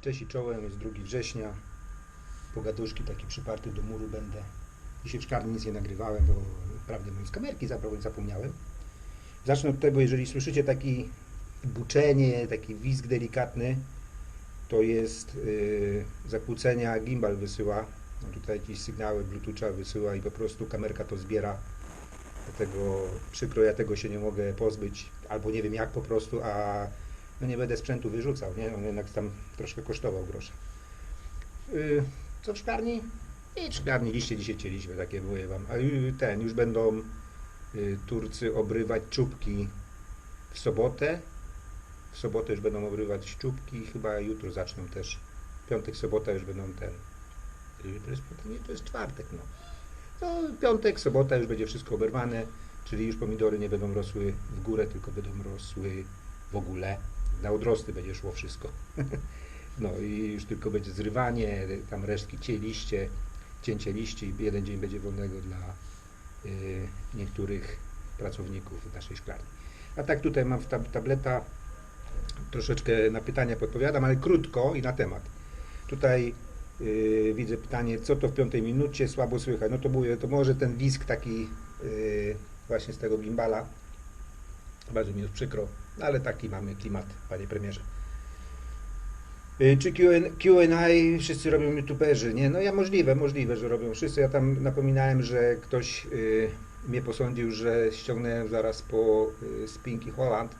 Cześć i czołem, jest 2 września. Pogaduszki taki przyparty do muru będę. Dzisiaj w szklarni nic nie nagrywałem, bo prawdę mówiąc kamerki zapomniałem. Zacznę od tego, jeżeli słyszycie taki buczenie, taki wizg delikatny, to jest yy, zakłócenia, gimbal wysyła. No tutaj jakieś sygnały Bluetootha wysyła i po prostu kamerka to zbiera. Dlatego przykro, ja tego się nie mogę pozbyć, albo nie wiem jak po prostu, a no nie będę sprzętu wyrzucał, nie? On jednak tam troszkę kosztował grosze. Yy, co w szklarni? I szklarni liście dzisiaj cieliśmy, takie mówię wam. A yy, ten, już będą yy, Turcy obrywać czubki w sobotę. W sobotę już będą obrywać czubki, chyba jutro zaczną też. Piątek, sobota już będą ten. Yy, To jest, nie, to jest czwartek, no. No, piątek, sobota już będzie wszystko oberwane, czyli już pomidory nie będą rosły w górę, tylko będą rosły w ogóle. Na odrosty będzie szło wszystko. No i już tylko będzie zrywanie, tam resztki cie liście, cięcie liści jeden dzień będzie wolnego dla y, niektórych pracowników naszej szklarni. A tak tutaj mam tab tableta, troszeczkę na pytania podpowiadam, ale krótko i na temat. Tutaj y, widzę pytanie, co to w piątej minucie, słabo słychać. No to mówię, to może ten wisk taki y, właśnie z tego gimbala, bardzo mi jest przykro, ale taki mamy klimat, panie premierze. Y, Czy Q&A wszyscy robią youtuberzy? Nie, no ja możliwe, możliwe, że robią wszyscy. Ja tam napominałem, że ktoś y, mnie posądził, że ściągnąłem zaraz po y, Spinky Holland.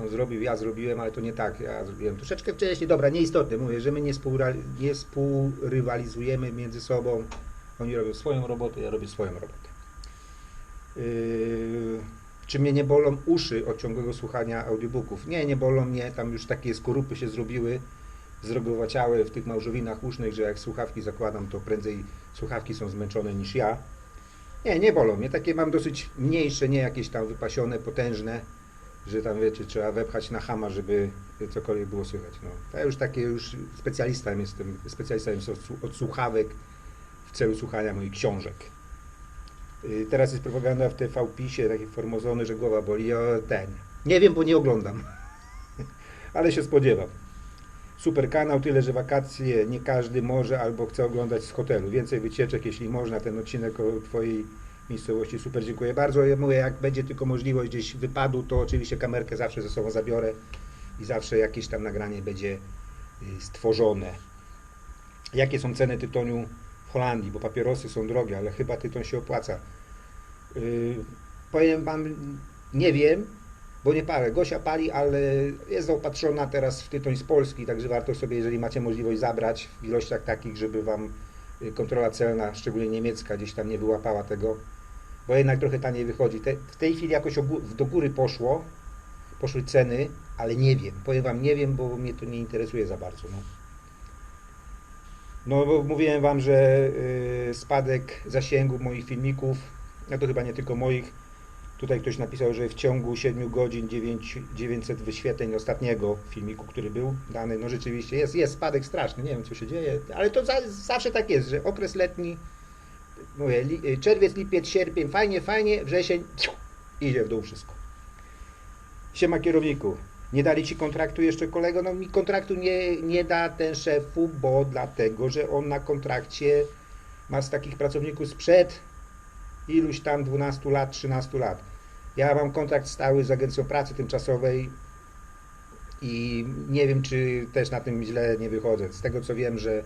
On zrobił, ja zrobiłem, ale to nie tak. Ja zrobiłem troszeczkę wcześniej. Dobra, nieistotne. Mówię, że my nie, współra- nie współrywalizujemy między sobą. Oni robią swoją robotę, ja robię swoją robotę. Yy, czy mnie nie bolą uszy od ciągłego słuchania audiobooków? Nie, nie bolą mnie. Tam już takie skorupy się zrobiły, zrogowaciałe w tych małżowinach usznych, że jak słuchawki zakładam, to prędzej słuchawki są zmęczone niż ja. Nie, nie bolą mnie. Takie mam dosyć mniejsze, nie jakieś tam wypasione, potężne, że tam wiecie, trzeba wepchać na hama, żeby cokolwiek było słychać. No. To ja już takie już specjalistą jestem, specjalistą jestem od słuchawek w celu słuchania moich książek. Y, Teraz jest propaganda w TV PiSie, takie formozony, że głowa boli. O, ten. Nie wiem, bo nie oglądam. Ale się spodziewam. Super kanał, tyle że wakacje nie każdy może albo chce oglądać z hotelu. Więcej wycieczek, jeśli można. Ten odcinek o Twojej miejscowości super, dziękuję bardzo. Ja mówię, jak będzie tylko możliwość gdzieś wypadu, to oczywiście kamerkę zawsze ze sobą zabiorę i zawsze jakieś tam nagranie będzie y, stworzone. Jakie są ceny tytoniu w Holandii? Bo papierosy są drogie, ale chyba tytoń się opłaca. Yy, powiem Wam, nie wiem, bo nie palę. Gosia pali, ale jest zaopatrzona teraz w tytoń z Polski, także warto sobie, jeżeli macie możliwość, zabrać w ilościach takich, żeby Wam y, kontrola celna, szczególnie niemiecka, gdzieś tam nie wyłapała tego, bo jednak trochę taniej wychodzi. Te, w tej chwili jakoś do góry poszło, poszły ceny, ale nie wiem. Powiem Wam, nie wiem, bo mnie to nie interesuje za bardzo. No. No bo mówiłem Wam, że y, spadek zasięgu moich filmików, a to chyba nie tylko moich, tutaj ktoś napisał, że w ciągu 7 godzin 9, 900 wyświetleń ostatniego filmiku, który był dany, no rzeczywiście jest, jest spadek straszny, nie wiem co się dzieje, ale to za, zawsze tak jest, że okres letni, mówię, li, y, czerwiec, lipiec, sierpień, fajnie, fajnie, wrzesień, ciu, idzie w dół wszystko. Siema kierowniku. Nie dali ci kontraktu jeszcze kolego? No mi kontraktu nie, nie da ten szefu, bo dlatego, że on na kontrakcie ma z takich pracowników sprzed iluś tam 12 lat, 13 lat. Ja mam kontrakt stały z Agencją Pracy Tymczasowej i nie wiem, czy też na tym źle nie wychodzę. Z tego co wiem, że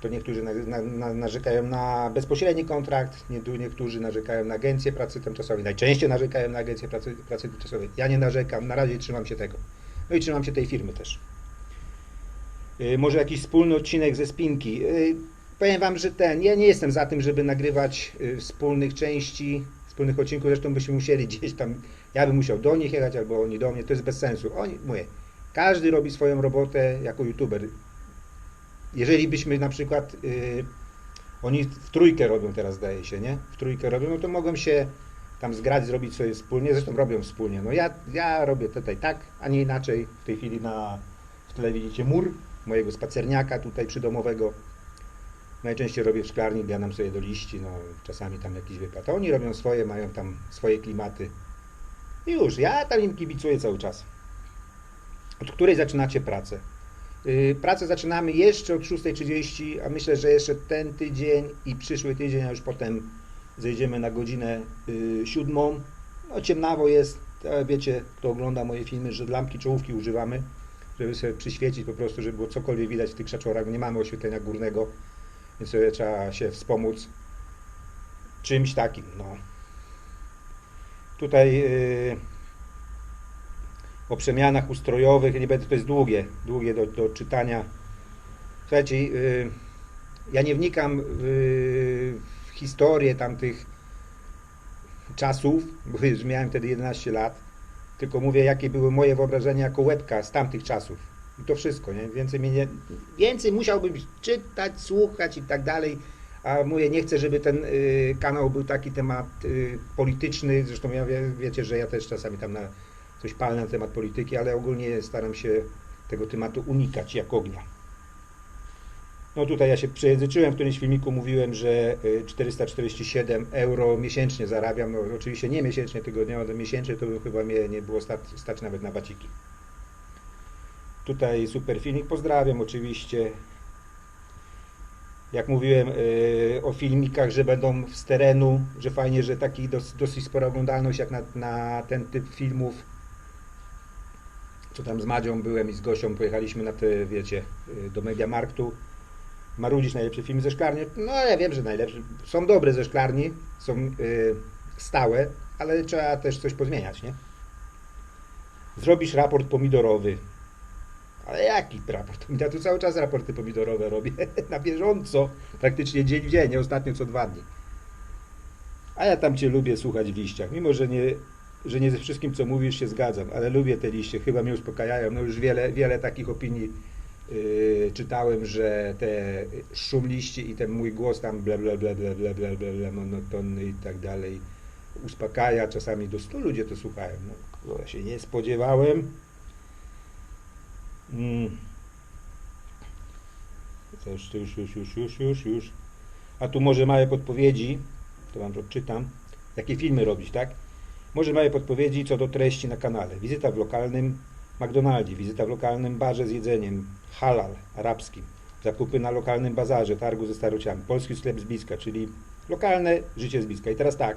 to niektórzy na, na, na, narzekają na bezpośredni kontrakt, nie, niektórzy narzekają na Agencję Pracy Tymczasowej, najczęściej narzekają na Agencję Pracy, Pracy Tymczasowej. Ja nie narzekam, na razie trzymam się tego. No i trzymam się tej firmy też. Yy, może jakiś wspólny odcinek ze Spinki. Yy, powiem Wam, że ten, ja nie jestem za tym, żeby nagrywać yy, wspólnych części, wspólnych odcinków, zresztą byśmy musieli gdzieś tam, ja bym musiał do nich jechać, albo oni do mnie, to jest bez sensu. Oni, mówię, każdy robi swoją robotę jako youtuber. Jeżeli byśmy na przykład, yy, oni w trójkę robią teraz zdaje się, nie? W trójkę robią, no to mogą się tam zgrać, zrobić sobie wspólnie, zresztą robią wspólnie. No ja, ja robię tutaj tak, a nie inaczej. W tej chwili na, w tle widzicie mur mojego spacerniaka tutaj przydomowego. Najczęściej robię w szklarni, bianam sobie do liści, no czasami tam jakiś wypad. Oni robią swoje, mają tam swoje klimaty. I już, ja tam im kibicuję cały czas. Od której zaczynacie pracę? Y, Pracę zaczynamy jeszcze od 6.30, a myślę, że jeszcze ten tydzień i przyszły tydzień, a już potem zejdziemy na godzinę y, siódmą. No ciemnawo jest, wiecie, kto ogląda moje filmy, że lampki czołówki używamy, żeby sobie przyświecić po prostu, żeby było cokolwiek widać w tych krzaczorach. Nie mamy oświetlenia górnego, więc sobie trzeba się wspomóc czymś takim, no. Tutaj y, o przemianach ustrojowych, nie będę, to jest długie, długie do, do czytania. Słuchajcie, y, ja nie wnikam w, w historię tamtych czasów, bo już miałem wtedy 11 lat, tylko mówię, jakie były moje wyobrażenia jako łebka z tamtych czasów. I to wszystko, nie? Więcej, mnie nie, więcej musiałbym czytać, słuchać i tak dalej, a mówię, nie chcę, żeby ten y, kanał był taki temat y, polityczny, zresztą ja wie, wiecie, że ja też czasami tam na coś palę na temat polityki, ale ogólnie staram się tego tematu unikać jak ognia. No tutaj ja się przejęzyczyłem, w którymś filmiku mówiłem, że y, 447 euro miesięcznie zarabiam, no oczywiście nie miesięcznie, tygodniowo, ale miesięcznie to by chyba mnie nie było stać, stać nawet na waciki. Tutaj super filmik, pozdrawiam oczywiście. Jak mówiłem y, o filmikach, że będą z terenu, że fajnie, że taki dos, dosyć spora oglądalność jak na, na ten typ filmów. Co tam z Madzią byłem i z Gosią pojechaliśmy na te, wiecie, y, do Mediamarktu. Marudzisz najlepszy film ze szklarni. No ja wiem, że najlepsze. Są dobre ze szklarni, są y, stałe, ale trzeba też coś pozmieniać, nie? Zrobisz raport pomidorowy. Ale jaki raport? Ja tu cały czas raporty pomidorowe robię na bieżąco, praktycznie dzień w dzień, ostatnio co dwa dni. A ja tam Cię lubię słuchać w liściach, mimo że nie, że nie ze wszystkim co mówisz się zgadzam, ale lubię te liście, chyba mnie uspokajają. No już wiele, wiele takich opinii yy, czytałem, że te szum liści i ten mój głos tam ble ble ble ble ble ble ble, ble monotonny i tak dalej uspokaja, czasami do 100 ludzie to słuchają. No, ja się nie spodziewałem. Mm. Już, już, już, już, już, już, już. A tu może małe podpowiedzi, to wam odczytam. Jakie filmy robić, tak? Może małe podpowiedzi co do treści na kanale. Wizyta w lokalnym McDonaldzie, wizyta w lokalnym barze z jedzeniem, halal, arabskim, zakupy na lokalnym bazarze, targu ze starociami, polski sklep z bliska, czyli lokalne życie z bliska. I teraz tak,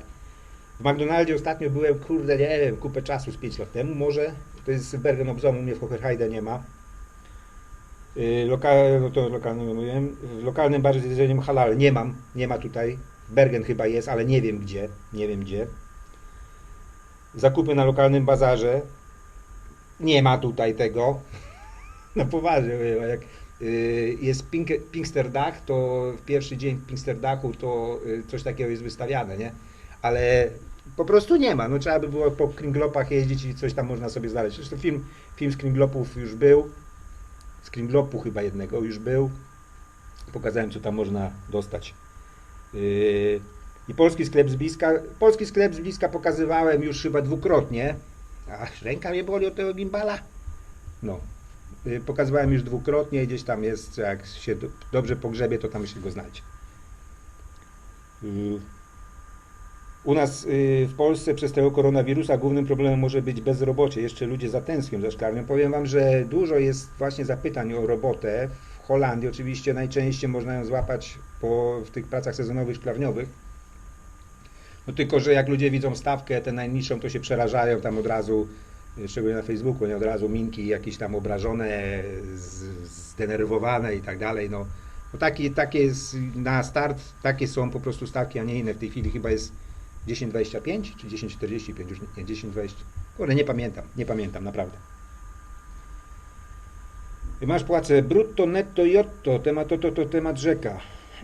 w McDonaldzie ostatnio byłem, kurde, nie wiem, kupę czasu z 5 lat temu może. To jest Bergen Obzomu, mnie w Hocherheide nie ma. Yy, Lokal, no to lokalnym mówiłem. W lokalnym barze z jedzeniem halal nie mam, nie ma tutaj. Bergen chyba jest, ale nie wiem gdzie, nie wiem gdzie. Zakupy na lokalnym bazarze. Nie ma tutaj tego. No poważnie, jak yy, jest Pink, Pinksterdach, to w pierwszy dzień Pinksterdachu to yy, coś takiego jest wystawiane, nie? Ale po prostu nie ma. No trzeba by było po kringlopach jeździć i coś tam można sobie znaleźć. Zresztą film, film z kringlopów już był. Z kringlopu chyba jednego już był. Pokazałem, co tam można dostać. Yy, I polski sklep z bliska. Polski sklep z bliska pokazywałem już chyba dwukrotnie. Aż ręka mnie boli od tego gimbala. No. Yy, Pokazywałem już dwukrotnie. Gdzieś tam jest, jak się do, dobrze pogrzebie, to tam się go znajdzie. Yy. U nas y, w Polsce przez tego koronawirusa głównym problemem może być bezrobocie. Jeszcze ludzie zatęsknią za szklarnią. Powiem Wam, że dużo jest właśnie zapytań o robotę. W Holandii oczywiście najczęściej można ją złapać po, w tych pracach sezonowych szklarniowych. No tylko, że jak ludzie widzą stawkę tę najniższą, to się przerażają tam od razu, y, szczególnie na Facebooku, nie od razu minki jakieś tam obrażone, z- zdenerwowane i tak dalej. No, no takie, jest na start, takie są po prostu stawki, a nie inne. W tej chwili chyba jest 10,25 czy 10,45, już nie, nie 10,20. Kurde, nie pamiętam, nie pamiętam, naprawdę. Masz płacę brutto, netto i otto, temat to, to, to temat rzeka.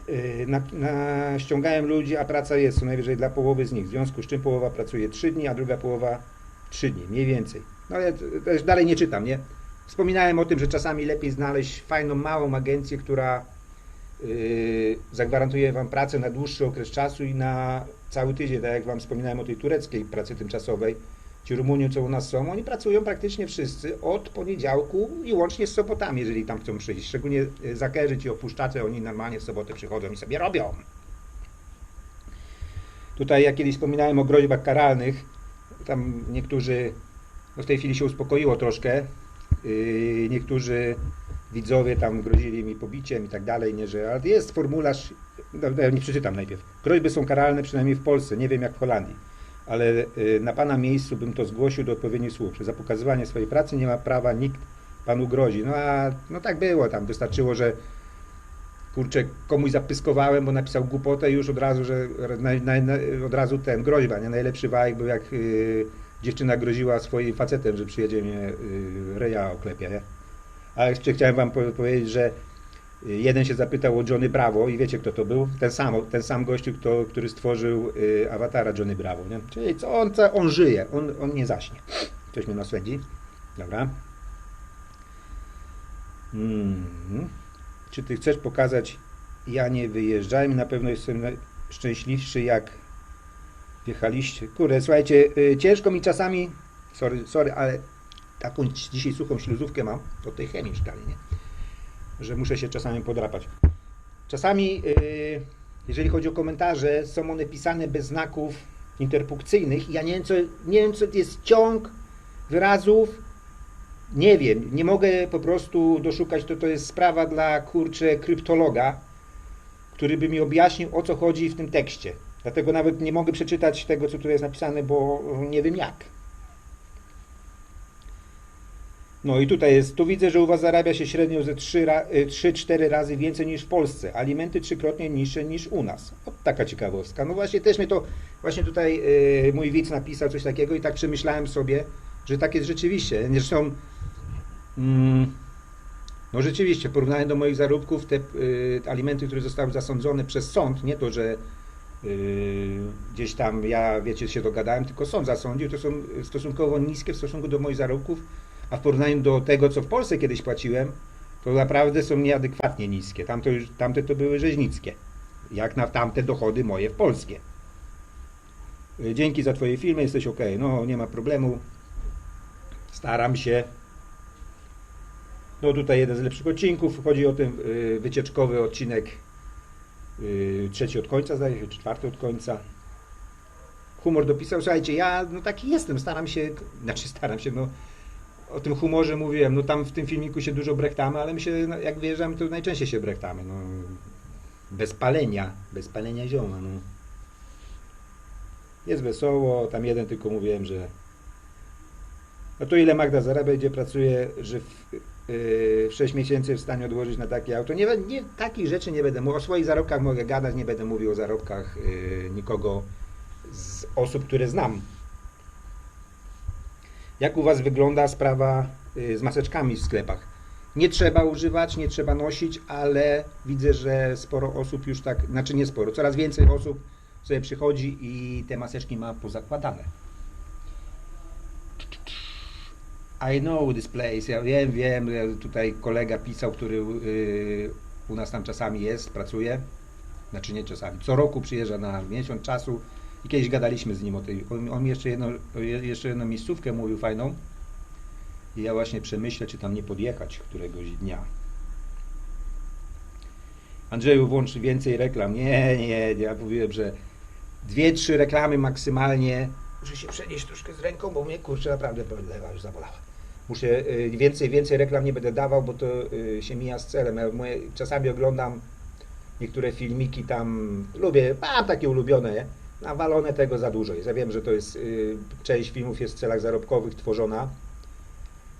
Yy, Na, na, ściągałem ludzi, a praca jest co najwyżej dla połowy z nich, w związku z czym połowa pracuje 3 dni, a druga połowa 3 dni, mniej więcej. No ale już dalej nie czytam, nie? Wspominałem o tym, że czasami lepiej znaleźć fajną, małą agencję, która Yy, zagwarantuje Wam pracę na dłuższy okres czasu i na cały tydzień, tak jak Wam wspominałem o tej tureckiej pracy tymczasowej. Ci Rumuni, co u nas są, oni pracują praktycznie wszyscy od poniedziałku i łącznie z sobotami, jeżeli tam chcą przyjść. Szczególnie yy, zakerzy, ci opuszczacze, oni normalnie w sobotę przychodzą i sobie robią. Tutaj ja kiedyś wspominałem o groźbach karalnych. Tam niektórzy, no w tej chwili się uspokoiło troszkę. Yy, niektórzy widzowie tam grozili mi pobiciem i tak dalej, nie, że ale jest formularz, nie przeczytam najpierw. Groźby są karalne przynajmniej w Polsce, nie wiem jak w Holandii, ale y, na Pana miejscu bym to zgłosił do odpowiednich służb, za pokazywanie swojej pracy nie ma prawa nikt Panu grozi. No a no tak było, tam wystarczyło, że kurczę, komuś zapyskowałem, bo napisał głupotę i już od razu, że na, na, na, od razu ten, groźba, nie? Najlepszy wajek był jak y, dziewczyna groziła swoim facetem, że przyjedzie mnie y, reja oklepie, nie? A jeszcze chciałem wam po- powiedzieć, że jeden się zapytał o Johnny Bravo i wiecie kto to był? Ten sam, ten sam gościu, kto, który stworzył y, awatara Johnny Bravo, nie? Czyli co on, co, on żyje, on, on nie zaśnie. Ktoś mnie naswędzi. Dobra. Mhm. Czy ty chcesz pokazać ja nie wyjeżdżałem? Na pewno jestem szczęśliwszy jak wjechaliście. Kurde, słuchajcie, y, ciężko mi czasami, sorry, sorry, ale taką dzisiaj suchą śluzówkę mam, od tej chemii w szkale, nie? Że muszę się czasami podrapać. Czasami, y, jeżeli chodzi o komentarze, są one pisane bez znaków interpunkcyjnych ja nie wiem, co, nie wiem, co to jest ciąg wyrazów, nie wiem, nie mogę po prostu doszukać, to to jest sprawa dla, kurczę, kryptologa, który by mi objaśnił, o co chodzi w tym tekście. Dlatego nawet nie mogę przeczytać tego, co tu jest napisane, bo nie wiem jak. No i tutaj jest, tu widzę, że u Was zarabia się średnio ze 3-4 razy więcej niż w Polsce. Alimenty trzykrotnie niższe niż u nas. O, taka ciekawostka. No właśnie też mnie to, właśnie tutaj y, mój widz napisał coś takiego i tak przemyślałem sobie, że tak jest rzeczywiście. Zresztą, mm, no rzeczywiście, w porównaniu do moich zarobków, te y, alimenty, które zostały zasądzone przez sąd, nie to, że y, gdzieś tam ja, wiecie, się dogadałem, tylko sąd zasądził, to są stosunkowo niskie w stosunku do moich zarobków, a w porównaniu do tego, co w Polsce kiedyś płaciłem, to naprawdę są nieadekwatnie niskie. Tamte, już, tamte to były rzeźnickie, jak na tamte dochody moje w polskie. Y, Dzięki za Twoje filmy, jesteś ok. No, nie ma problemu. Staram się. No tutaj jeden z lepszych odcinków. Chodzi o ten y, wycieczkowy odcinek. y, trzeci od końca, zdaje się, czwarty od końca. Humor dopisał. Słuchajcie, ja no taki jestem. Staram się, znaczy staram się, no o tym humorze mówiłem. No tam w tym filmiku się dużo brechtamy, ale my się, no, jak wyjeżdżamy, to najczęściej się brechtamy. No, bez palenia, bez palenia zioma. No. Jest wesoło, tam jeden tylko mówiłem, że no to ile Magda zarabia, gdzie pracuje, że w, yy, w 6 miesięcy w stanie odłożyć na takie auto. Nie, nie, takich rzeczy nie będę mówił. O swoich zarobkach mogę gadać, nie będę mówił o zarobkach yy, nikogo z osób, które znam. Jak u Was wygląda sprawa yy, z maseczkami w sklepach? Nie trzeba używać, nie trzeba nosić, ale widzę, że sporo osób już tak, znaczy nie sporo, coraz więcej osób sobie przychodzi i te maseczki ma pozakładane. I know this place. Ja wiem, wiem. Tutaj kolega pisał, który yy, u nas tam czasami jest, pracuje. Znaczy nie czasami. Co roku przyjeżdża na miesiąc czasu i kiedyś gadaliśmy z nim o tej. On, on mi jeszcze, jedno, o je- jeszcze jedną miejscówkę mówił fajną. I ja właśnie przemyślę, czy tam nie podjechać któregoś dnia. Andrzeju, włącz więcej reklam. Nie, nie, ja mówiłem, że dwie, trzy reklamy maksymalnie. Muszę się przenieść troszkę z ręką, bo mnie kurczę naprawdę lewa już zabolała. Muszę y, więcej, więcej reklam nie będę dawał, bo to y, się mija z celem. Ja czasami oglądam niektóre filmiki tam, lubię, mam takie ulubione, nie? nawalone tego za dużo jest. Ja wiem, że to jest, y, część filmów jest w celach zarobkowych tworzona,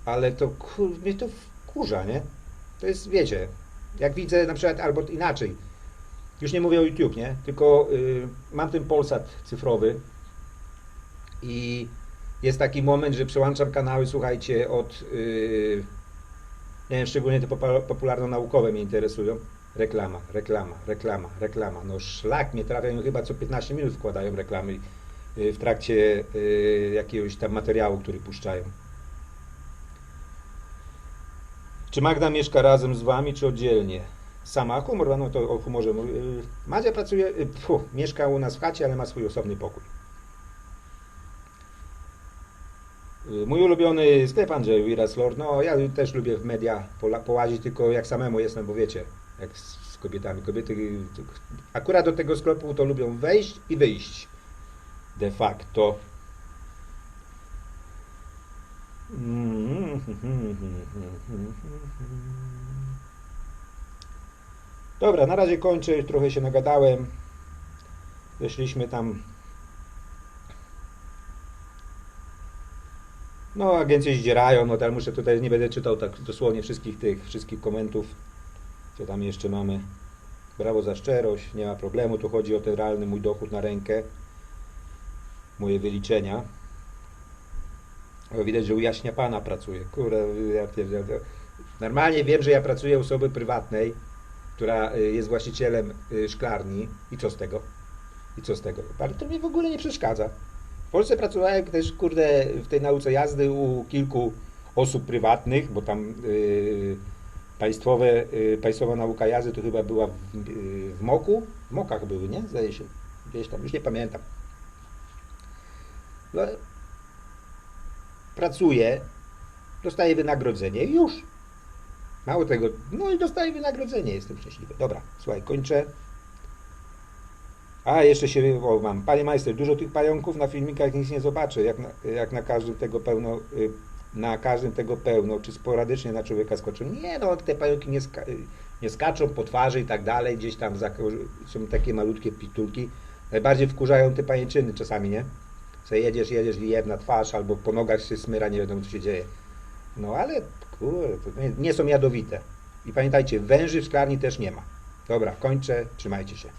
ale to kur, mnie to wkurza, nie? To jest, wiecie, jak widzę na przykład, albo inaczej, już nie mówię o YouTube, nie? Tylko y, mam ten Polsat cyfrowy i jest taki moment, że przełączam kanały, słuchajcie, od, y, nie wiem, szczególnie te popularno-naukowe mnie interesują. Reklama, reklama, reklama, reklama. No szlak mnie trafiają, chyba co 15 minut wkładają reklamy y, w trakcie y, jakiegoś tam materiału, który puszczają. Czy Magda mieszka razem z Wami, czy oddzielnie? Sama humor, no to o humorze mówię. Y, Madzia pracuje, pfu, mieszka u nas w chacie, ale ma swój osobny pokój. Mój ulubiony sklep Andrzeju, Iras Lord, no ja też lubię w media połazić, tylko jak samemu jestem, bo wiecie, jak z, z kobietami. Kobiety akurat do tego sklepu to lubią wejść i wyjść. De facto. Dobra, na razie kończę, trochę się nagadałem. Weszliśmy tam. No, agencje zdzierają, no ale muszę tutaj, nie będę czytał tak dosłownie wszystkich tych, wszystkich komentów, co tam jeszcze mamy. Brawo za szczerość, nie ma problemu, tu chodzi o ten realny mój dochód na rękę, moje wyliczenia. Widać, że u jaśnia pana pracuję. Kurde, ja. Normalnie wiem, że ja pracuję u osoby prywatnej, która y, jest właścicielem y, szklarni i co z tego? I co z tego? Ale to mi w ogóle nie przeszkadza. W Polsce pracowałem też, kurde, w tej nauce jazdy u kilku osób prywatnych, bo tam y, państwowe, y, państwowa nauka jazdy to chyba była w, y, w Moku. W Mokach były, nie? Zdaje się. Gdzieś tam, już nie pamiętam. No, pracuję, dostaję wynagrodzenie i już. Mało tego, no i dostaję wynagrodzenie, jestem szczęśliwy. Dobra, słuchaj, kończę. A, jeszcze się mam. Panie majster, dużo tych pająków na filmikach nic nie zobaczę, jak na, jak na każdym tego pełno, y, na każdym tego pełno, czy sporadycznie na człowieka skoczą. Nie no, te pająki nie, ska, nie skaczą po twarzy i tak dalej, gdzieś tam są takie malutkie pitulki. Najbardziej wkurzają te pajęczyny czasami, nie? Co jedziesz, jedziesz i na twarz, albo po nogach się smyra, nie wiadomo co się dzieje. No ale kurde, nie, nie są jadowite. I pamiętajcie, węży w szklarni też nie ma. Dobra, kończę, trzymajcie się.